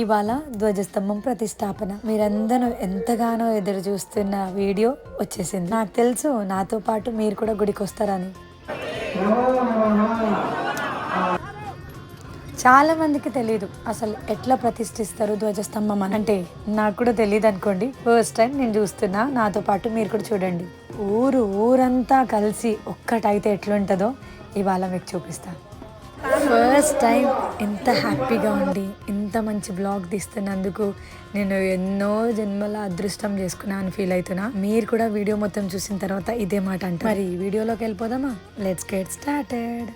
ఇవాళ ధ్వజస్తంభం ప్రతిష్టాపన. మీరందరూ ఎంతగానో ఎదురు చూస్తున్న వీడియో వచ్చేసింది. నాకు తెలుసు నాతో పాటు మీరు కూడా గుడికి వస్తారని చాలా మందికి తెలియదు అసలు ఎట్లా ప్రతిష్ఠిస్తారు ధ్వజస్తంభం అని. అంటే నాకు కూడా తెలియదు అనుకోండి. ఫస్ట్ టైం నేను చూస్తున్నా. నాతో పాటు మీరు కూడా చూడండి. ఊరు ఊరంతా కలిసి ఒక్కటైతే ఎట్లుంటుందో ఇవాళ మీకు చూపిస్తాను ఫస్ట్ టైం ఎంత హ్యాపీగా ఉండి ఇంత మంచి బ్లాగ్ తీస్తున్నందుకు నేను ఎన్నో జన్మల అదృష్టం చేసుకున్నా అని ఫీల్ అవుతున్నా. మీరు కూడా వీడియో మొత్తం చూసిన తర్వాత ఇదే మాట అంటారు. మరి వీడియోలోకి వెళ్ళిపోదామా? లెట్స్ గెట్ స్టార్టెడ్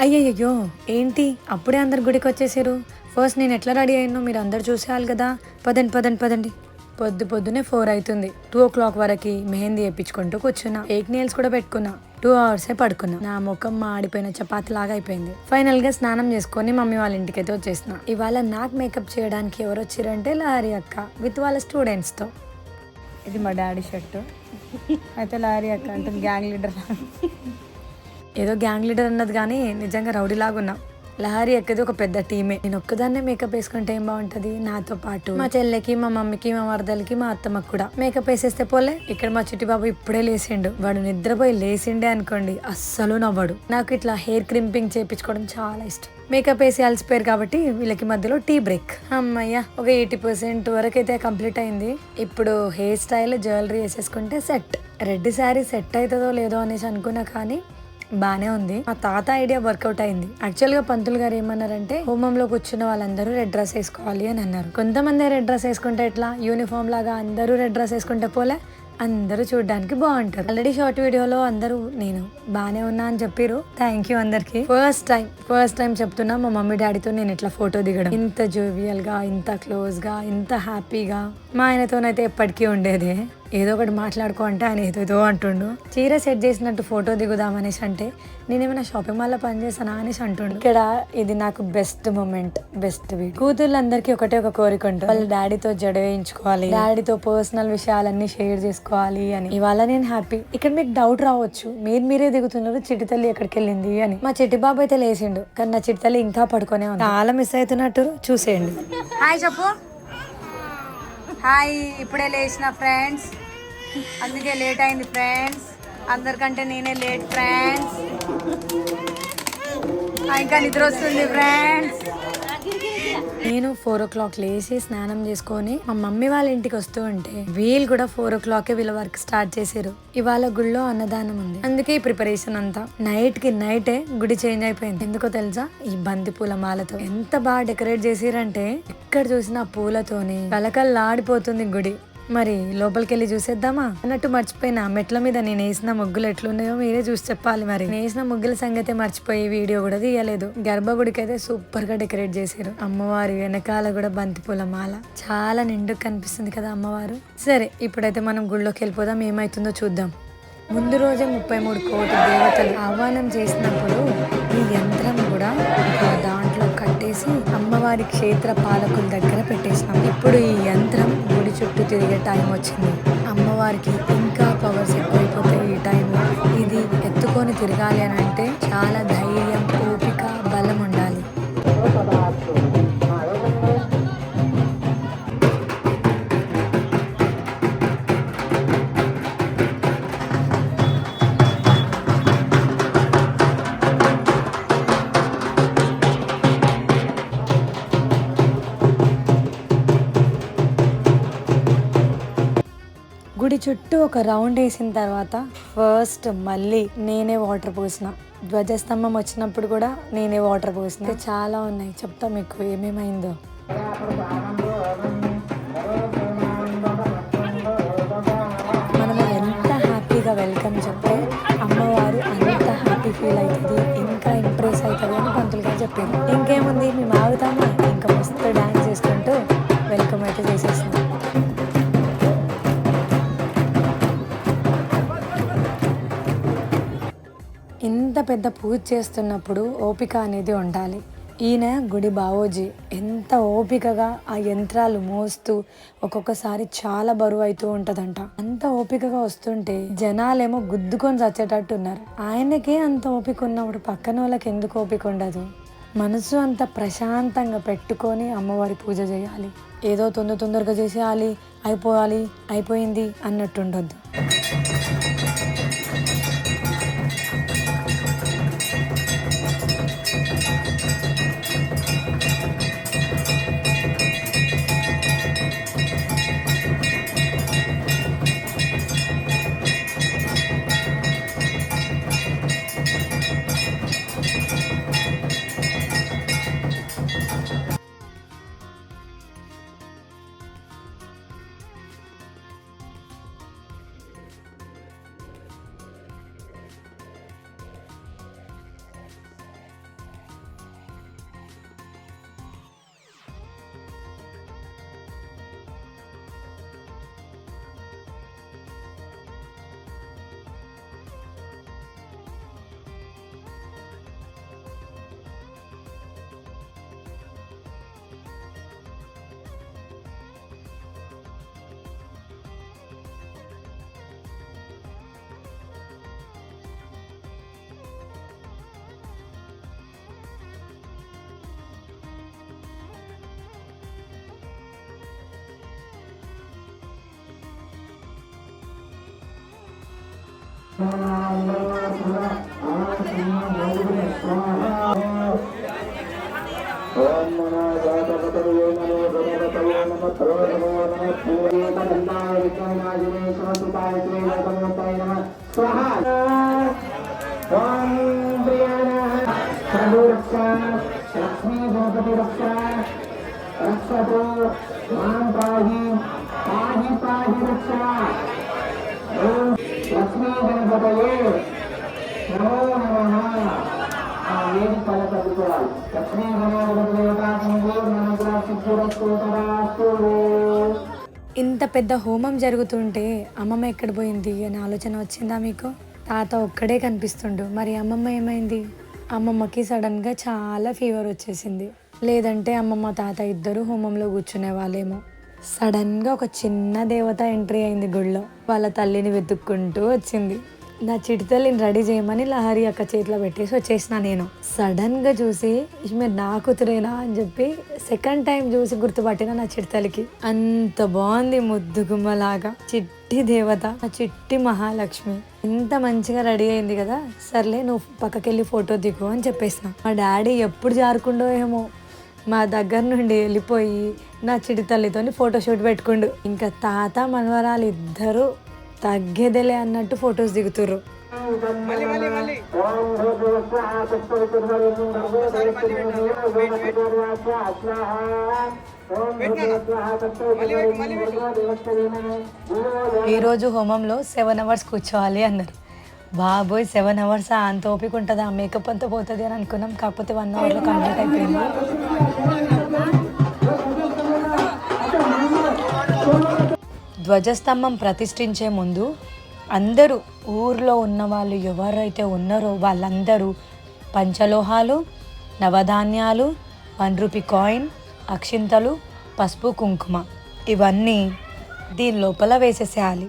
అయ్యయ్యో ఏంటి? అప్పుడే అందరు గుడికి వచ్చేసారు ఫస్ట్ నేను ఎట్లా రెడీ అయ్యానో మీరు అందరు చూసేయాలి కదా. పదండి పదండి పదండి. పొద్దు పొద్దునే ఫోర్ అవుతుంది. టూ ఓ క్లాక్ వరకు మెహందీ వేయించుకుంటూ కూర్చున్నా. ఎయిట్ నేల్స్ కూడా పెట్టుకున్నా. టూ అవర్సే పడుకున్నా. నా ముఖం మాడిపోయిన చపాతి లాగా అయిపోయింది. ఫైనల్గా స్నానం చేసుకొని మమ్మీ వాళ్ళ ఇంటికి అయితే వచ్చేసిన. ఇవాళ నాకు మేకప్ చేయడానికి ఎవరు వచ్చారంటే లారీ అక్క విత్ వాళ్ళ స్టూడెంట్స్తో. ఇది మా డాడీ షర్ట్. అయితే లారీ అక్క అంటే గ్యాంగ్ లీడర్. ఏదో గ్యాంగ్ లీడర్ అన్నది కానీ నిజంగా రౌడీ లాగా ఉన్నా లహరి ఎక్కది ఒక పెద్ద టీమే. నేను ఒక్కదాన్నే మేకప్ వేసుకుంటే ఏం బాగుంటది? నాతో పాటు. మా చెల్లెకి మా మమ్మీకి మా వరదలకి మా అత్తమ్మకి కూడా. మేకప్ వేసేస్తే పోలే? ఇక్కడ మా చిట్టి బాబు ఇప్పుడే లేచిండు వాడు నిద్రపోయి లేచిండే అనుకోండి అస్సలు నవ్వడు. నాకు ఇట్లా హెయిర్ క్రింపింగ్ చేయించుకోవడం చాలా ఇష్టం. మేకప్ వేసి అలసిపోయారు కాబట్టి వీళ్ళకి మధ్యలో టీ బ్రేక్ అమ్మయ్య ఒక ఎయిటీ పర్సెంట్ వరకు అయితే కంప్లీట్ అయింది. ఇప్పుడు హెయిర్ స్టైల్ జ్యువెలరీ వేసేసుకుంటే సెట్ రెడ్ శారీ సెట్ అవుతుందో లేదో అనేసి అనుకున్నా కానీ బానే ఉంది. మా తాత ఐడియా వర్కౌట్ అయింది. యాక్చువల్గా పంతులు గారు ఏమన్నారంటే హోమంలో కూర్చున్న వాళ్ళందరూ రెడ్ డ్రెస్ వేసుకోవాలి అని అన్నారు. కొంతమంది రెడ్ డ్రెస్ వేసుకుంటే ఎట్లా? యూనిఫామ్ లాగా అందరూ రెడ్ డ్రెస్ వేసుకుంటే పోలే? అందరూ చూడడానికి బాగుంటారు. ఆల్రెడీ షార్ట్ వీడియోలో అందరూ నేను బాగానే ఉన్నా అని చెప్పారు థ్యాంక్ యూ అందరికి. ఫస్ట్ టైం ఫస్ట్ టైం చెప్తున్నా మా మమ్మీ డాడీతో నేను ఇట్లా ఫోటో దిగడం. ఇంత జోవియల్గా ఇంత క్లోజ్గా ఇంత హ్యాపీగా మా ఆయనతోనైతే ఎప్పటికీ ఉండేదే. ఏదో ఒకటి మాట్లాడుకో అంటే ఆయన ఏదో అంటుండు. చీర సెట్ చేసినట్టు ఫోటో దిగుదాం అనేసి అంటే నేనేమైనా షాపింగ్ మాల్లో పనిచేసానా అనేసి అంటుండు. ఇక్కడ ఇది నాకు బెస్ట్ మూమెంట్ బెస్ట్ వీక్ కూతుర్లందరికీ ఒకటే ఒక కోరిక ఉంటుంది. వాళ్ళ డాడీతో జడ వేయించుకోవాలి. డాడీతో పర్సనల్ విషయాలన్నీ షేర్ చేసుకోవాలి అని. ఇవాళ నేను హ్యాపీ ఇక్కడ మీకు డౌట్ రావచ్చు. మీరు మీరే దిగుతున్నారు చిట్టి తల్లి ఎక్కడికి వెళ్ళింది? అని. మా చిట్టి బాబు అయితే లేచిండు. కానీ నా చిట్టి తల్లి ఇంకా పడుకునే ఉంది. చాలా మిస్ అవుతున్నట్టు చూసేయండి. హాయ్ చెప్పు. హాయ్ ఇప్పుడే లేచిన ఫ్రెండ్స్. అందుకే లేట్ అయింది ఫ్రెండ్స్. అందరికంటే నేనే లేట్ ఫ్రెండ్స్. ఇంకా నిద్ర వస్తుంది ఫ్రెండ్స్. నేను ఫోర్ ఓ క్లాక్ లేచి స్నానం చేసుకొని మా మమ్మీ వాళ్ళ ఇంటికి వస్తూ ఉంటే వీళ్ళు కూడా ఫోర్ ఓ క్లాక్ వీళ్ళ వర్క్ స్టార్ట్ చేశారు. ఇవాళ గుడిలో అన్నదానం ఉంది. అందుకే ఈ ప్రిపరేషన్ అంతా. నైట్కి నైటే గుడి చేంజ్ అయిపోయింది. ఎందుకో తెలుసా? ఈ బంతి పూల మాలతో. ఎంత బాగా డెకరేట్ చేసిరంటే ఎక్కడ చూసినా పూలతోని కలకల్లాడిపోతుంది గుడి. మరి లోపలికి వెళ్ళి చూసేద్దామా? అన్నట్టు మర్చిపోయినా. మెట్ల మీద నేను వేసిన ముగ్గులు ఎట్లున్నాయో మీరే చూసి చెప్పాలి మరి. నేను వేసిన ముగ్గుల సంగతి మర్చిపోయి వీడియో కూడా తీయలేదు. గర్భగుడికి అయితే సూపర్గా డెకరేట్ చేశారు. అమ్మవారి వెనకాల కూడా బంతిపూల మాల. చాలా నిండుగా కనిపిస్తుంది కదా అమ్మవారు. సరే ఇప్పుడైతే మనం గుళ్ళోకి వెళ్ళిపోదాం. ఏమైతుందో చూద్దాం. ముందు రోజే ముప్పై మూడు కోటి దేవతలు ఆహ్వానం చేసినప్పుడు ఈ యంత్రం కూడా అమ్మవారి క్షేత్ర పాలకుల దగ్గర పెట్టేసినాం. ఇప్పుడు ఈ యంత్రం గుడి చుట్టూ తిరిగే టైం వచ్చింది. అమ్మవారికి ఇంకా పవర్స్ ఎక్కువైపోతాయి ఈ టైంలో ఇది ఎత్తుకొని తిరగాలి అని అంటే చాలా ధైర్యం చుట్టూ ఒక రౌండ్ వేసిన తర్వాత ఫస్ట్ మళ్ళీ నేనే వాటర్ పోసిన. ధ్వజస్తంభం వచ్చినప్పుడు కూడా నేనే వాటర్ పోసిన. చాలా ఉన్నాయి. చెప్తా మీకు ఏమేమైందో. మనము ఎంత హ్యాపీగా వెల్కమ్ చెప్తే అమ్మవారు అంత హ్యాపీ ఫీల్ అవుతుంది. ఇంకా ఇంప్రెస్ అవుతుంది అని పంతులు గారు చెప్పారు. ఇంకేముంది? మేము ఆగుతామా పెద్ద పెద్ద పూజ చేస్తున్నప్పుడు ఓపిక అనేది ఉండాలి. ఈయన గుడి బావోజీ ఎంత ఓపికగా ఆ యంత్రాలు మోస్తూ ఒక్కొక్కసారి చాలా బరువు అవుతూ ఉంటదంట. అంత ఓపికగా వస్తుంటే జనాలేమో గుద్దుకొని చచ్చేటట్టు ఉన్నారు ఆయనకే అంత ఓపిక ఉన్నప్పుడు పక్కన వాళ్ళకి ఎందుకు ఓపిక ఉండదు? మనసు అంత ప్రశాంతంగా పెట్టుకొని అమ్మవారి పూజ చేయాలి. ఏదో తొందర తొందరగా చేసేయాలి అయిపోవాలి అయిపోయింది అన్నట్టు ఉండొద్దు ఓం నమో గణపతయే నమో గణపతయే లక్ష్మీ నమో నమః. ఆ వేది లక్ష్మీ ఇంత పెద్ద హోమం జరుగుతుంటే అమ్మమ్మ ఎక్కడ పోయింది అనే ఆలోచన వచ్చిందా మీకు? తాత ఒక్కడే కనిపిస్తుండు. మరి అమ్మమ్మ ఏమైంది? అమ్మమ్మకి సడన్గా చాలా ఫీవర్ వచ్చేసింది. లేదంటే అమ్మమ్మ తాత ఇద్దరు హోమంలో కూర్చునే వాళ్ళేమో. సడన్గా ఒక చిన్న దేవత ఎంట్రీ అయింది గుళ్ళో. వాళ్ళ తల్లిని వెతుక్కుంటూ వచ్చింది. నా చిటితల్లిని రెడీ చేయమని లహరి అక్క చేతిలో పెట్టేసి వచ్చేసిన నేను. సడన్గా చూసి ఈమె నా కూతురేనా అని చెప్పి సెకండ్ టైం చూసి గుర్తుపట్టిన నా చిటితల్లికి. అంత బాగుంది ముద్దుగుమ్మలాగా చిట్టి దేవత ఆ చిట్టి మహాలక్ష్మి. ఇంత మంచిగా రెడీ అయింది కదా. సర్లే నువ్వు పక్కకెళ్ళి ఫోటో దిగు అని చెప్పేసిన. మా డాడీ ఎప్పుడు జారుకుండో ఏమో. మా దగ్గర నుండి వెళ్ళిపోయి నా చిడితల్లితోని ఫోటోషూట్ పెట్టుకుండు. ఇంకా తాత మనవరాలు ఇద్దరు తగ్గేదేలే అన్నట్టు ఫొటోస్ దిగుతుర్రు. ఈరోజు హోమంలో సెవెన్ అవర్స్ కూర్చోవాలి అన్నారు. బాబోయ్ సెవెన్ అవర్స్ అంత ఓపిక ఉంటుందా? మేకప్ అంతా పోతుంది అని అనుకున్నాం. కాకపోతే వన్ అవర్లో కంప్లీట్ అయిపోయింది. ధ్వజస్తంభం ప్రతిష్ఠించే ముందు అందరూ ఊర్లో ఉన్న వాళ్ళు ఎవరైతే ఉన్నారో వాళ్ళందరూ పంచలోహాలు నవధాన్యాలు వన్ రూపీ కాయిన్ అక్షింతలు పసుపు కుంకుమ ఇవన్నీ దీని లోపల వేసేసేయాలి.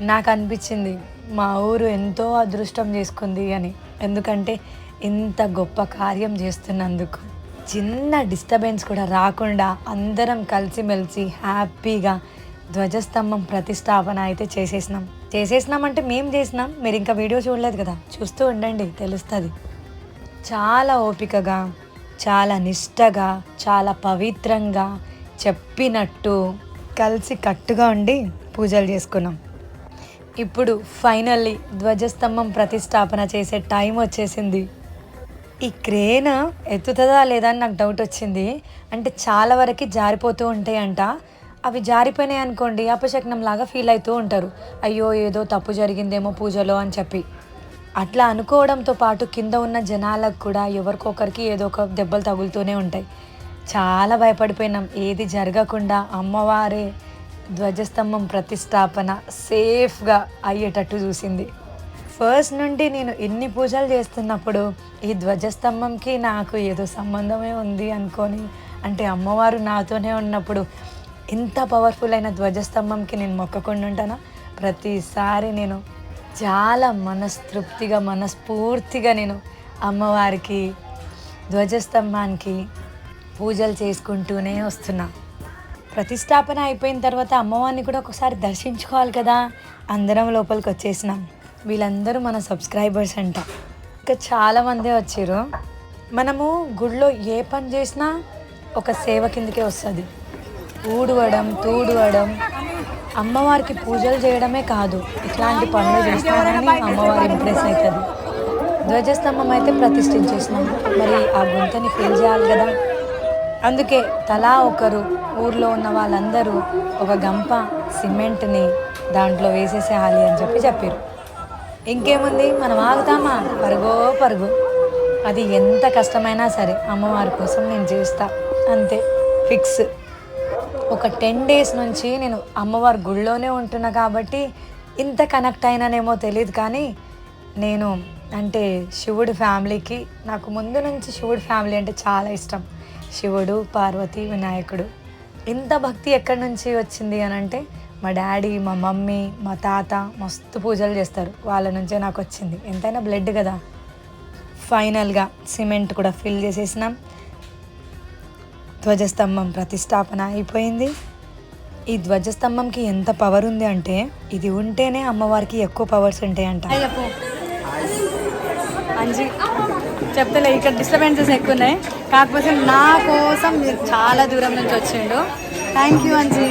నాకు అనిపించింది మా ఊరు ఎంతో అదృష్టం చేసుకుంది అని. ఎందుకంటే ఇంత గొప్ప కార్యం చేస్తున్నందుకు. చిన్న డిస్టర్బెన్స్ కూడా రాకుండా అందరం కలిసిమెలిసి హ్యాపీగా ధ్వజస్తంభం ప్రతిష్టాపన అయితే చేసేసినాం. చేసేసినాం అంటే మేము చేసినాం మీరు ఇంకా వీడియో చూడలేదు కదా. చూస్తూ ఉండండి తెలుస్తుంది. చాలా ఓపికగా చాలా నిష్టగా చాలా పవిత్రంగా చెప్పినట్టు కలిసి కట్టుగా ఉండి పూజలు చేసుకున్నాం. ఇప్పుడు ఫైనల్లీ ధ్వజస్తంభం ప్రతిష్టాపన చేసే టైం వచ్చేసింది. ఈ క్రేన్ ఎత్తుతుందా లేదా అని నాకు డౌట్ వచ్చింది. అంటే చాలా వరకు జారిపోతూ ఉంటాయంట. అవి జారిపోయినాయి అనుకోండి అపశకనం లాగా ఫీల్ అవుతూ ఉంటారు. అయ్యో ఏదో తప్పు జరిగిందేమో పూజలో అని చెప్పి. అట్లా అనుకోవడంతో పాటు కింద ఉన్న జనాలకు కూడా ఎవరికొకరికి ఏదో ఒక దెబ్బలు తగులుతూనే ఉంటాయి. చాలా భయపడిపోయినాం. ఏది జరగకుండా అమ్మవారే ధ్వజస్తంభం ప్రతిష్టాపన సేఫ్గా అయ్యేటట్టు చూసింది. ఫస్ట్ నుండి నేను ఎన్ని పూజలు చేస్తున్నప్పుడు ఈ ధ్వజస్తంభంకి నాకు ఏదో సంబంధమే ఉంది అనుకొని అంటే అమ్మవారు నాతోనే ఉన్నప్పుడు ఇంత పవర్ఫుల్ అయిన ధ్వజస్తంభంకి నేను మొక్కకుండా ఉంటానా? ప్రతిసారి నేను చాలా మనస్తృప్తిగా మనస్ఫూర్తిగా నేను అమ్మవారికి ధ్వజస్తంభానికి పూజలు చేసుకుంటూనే వస్తున్నా. ప్రతిష్టాపన అయిపోయిన తర్వాత అమ్మవారిని కూడా ఒకసారి దర్శించుకోవాలి కదా. అందరం లోపలికి వచ్చేసినాం. వీళ్ళందరూ మన సబ్స్క్రైబర్స్ అంట. ఇంకా చాలామందే వచ్చారు. మనము గుడిలో ఏ పని చేసినా ఒక సేవ కిందకే వస్తుంది. ఊడవడం తూడవడం అమ్మవారికి పూజలు చేయడమే కాదు. ఇట్లాంటి పనులు చేస్తున్నారని అమ్మవారు ఇంప్రెస్ అవుతుంది ధ్వజస్తంభం అయితే ప్రతిష్ఠించేసినాం. మరి ఆ గుంతని ఫీల్ చేయాలి కదా. అందుకే తలా ఒకరు ఊర్లో ఉన్న వాళ్ళందరూ ఒక గంప సిమెంట్ని దాంట్లో వేసేసేయాలి అని చెప్పి చెప్పారు. ఇంకేముంది? మనం ఆగుతామా? పరుగో పరుగు. అది ఎంత కష్టమైనా సరే అమ్మవారి కోసం నేను చేస్తా. అంతే. ఫిక్స్. ఒక టెన్ డేస్ నుంచి నేను అమ్మవారి గుళ్ళోనే ఉంటున్నా కాబట్టి ఇంత కనెక్ట్ అయినానేమో తెలియదు కానీ నేను అంటే శివుడి ఫ్యామిలీకి నాకు ముందు నుంచి శివుడి ఫ్యామిలీ అంటే చాలా ఇష్టం. శివుడు పార్వతి వినాయకుడు. ఇంత భక్తి ఎక్కడి నుంచి వచ్చింది అని అంటే మా డాడీ మా మమ్మీ మా తాత మస్తు పూజలు చేస్తారు. వాళ్ళ నుంచే నాకు వచ్చింది. ఎంతైనా బ్లడ్ కదా. ఫైనల్గా సిమెంట్ కూడా ఫిల్ చేసేసినాం. ధ్వజస్తంభం ప్రతిష్టాపన అయిపోయింది. ఈ ధ్వజస్తంభంకి ఎంత పవర్ ఉంది అంటే ఇది ఉంటేనే అమ్మవారికి ఎక్కువ పవర్స్ ఉంటాయంట. అంజి. చెప్తలే ఇక్కడ డిస్టర్బెన్సెస్ ఎక్కువ ఉన్నాయి కాకపోతే నా కోసం మీరు చాలా దూరం నుంచి వచ్చిండు థ్యాంక్ యూ అంజీ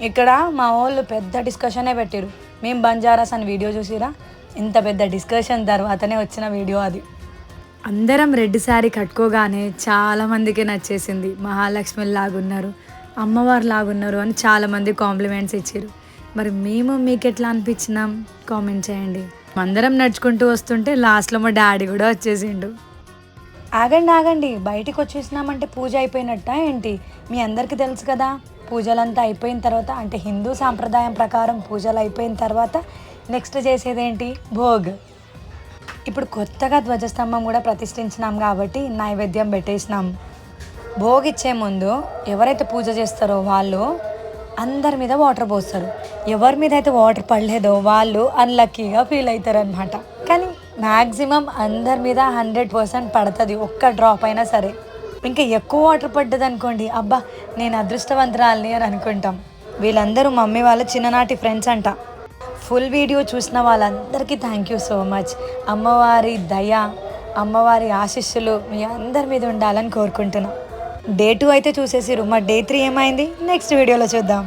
ఇక్కడ మా వాళ్ళు పెద్ద డిస్కషనే పెట్టారు మేము బంజారాస్ అని వీడియో చూసిరా ఇంత పెద్ద డిస్కషన్ తర్వాతనే వచ్చిన వీడియో అది. అందరం రెడ్ శారీ కట్టుకోగానే చాలా మందికి నచ్చేసింది. మహాలక్ష్మి లాగున్నారు అమ్మవారు లాగున్నారు అని చాలా మంది కాంప్లిమెంట్స్ ఇచ్చారు మరి మేము మీకు ఎట్లా అనిపించినాం? కామెంట్ చేయండి. అందరం నడుచుకుంటూ వస్తుంటే లాస్ట్లో మా డాడీ కూడా వచ్చేసిండు. ఆగండి ఆగండి. బయటికి వచ్చేసినామంటే పూజ అయిపోయినట్ట ఏంటి? మీ అందరికీ తెలుసు కదా? పూజలంతా అయిపోయిన తర్వాత అంటే హిందూ సాంప్రదాయం ప్రకారం పూజలు అయిపోయిన తర్వాత నెక్స్ట్ చేసేదేంటి? భోగ్. ఇప్పుడు కొత్తగా ధ్వజస్తంభం కూడా ప్రతిష్ఠించినాం కాబట్టి నైవేద్యం పెట్టేసినాం. భోగ్ ఇచ్చే ముందు ఎవరైతే పూజ చేస్తారో వాళ్ళు అందరి మీద వాటర్ పోస్తారు. ఎవరి మీద అయితే వాటర్ పడలేదో వాళ్ళు అన్లక్కీగా ఫీల్ అవుతారు అనమాట కానీ మ్యాక్సిమం అందరి మీద హండ్రెడ్ పర్సెంట్ పడుతుంది ఒక్క డ్రాప్ అయినా సరే. ఇంకా ఎక్కువ వాటర్ పడ్డది అనుకోండి అబ్బా నేను అదృష్టవంతురాలని అని అనుకుంటాం. వీళ్ళందరూ మమ్మీ వాళ్ళ చిన్ననాటి ఫ్రెండ్స్ అంట. ఫుల్ వీడియో చూసిన వాళ్ళందరికీ థ్యాంక్ యూ సో మచ్ అమ్మవారి దయ అమ్మవారి ఆశీస్సులు మీ అందరి మీద ఉండాలని కోరుకుంటున్నాం. డే టూ అయితే చూసేసిరు మా డే త్రీ ఏమైంది? నెక్స్ట్ వీడియోలో చూద్దాం.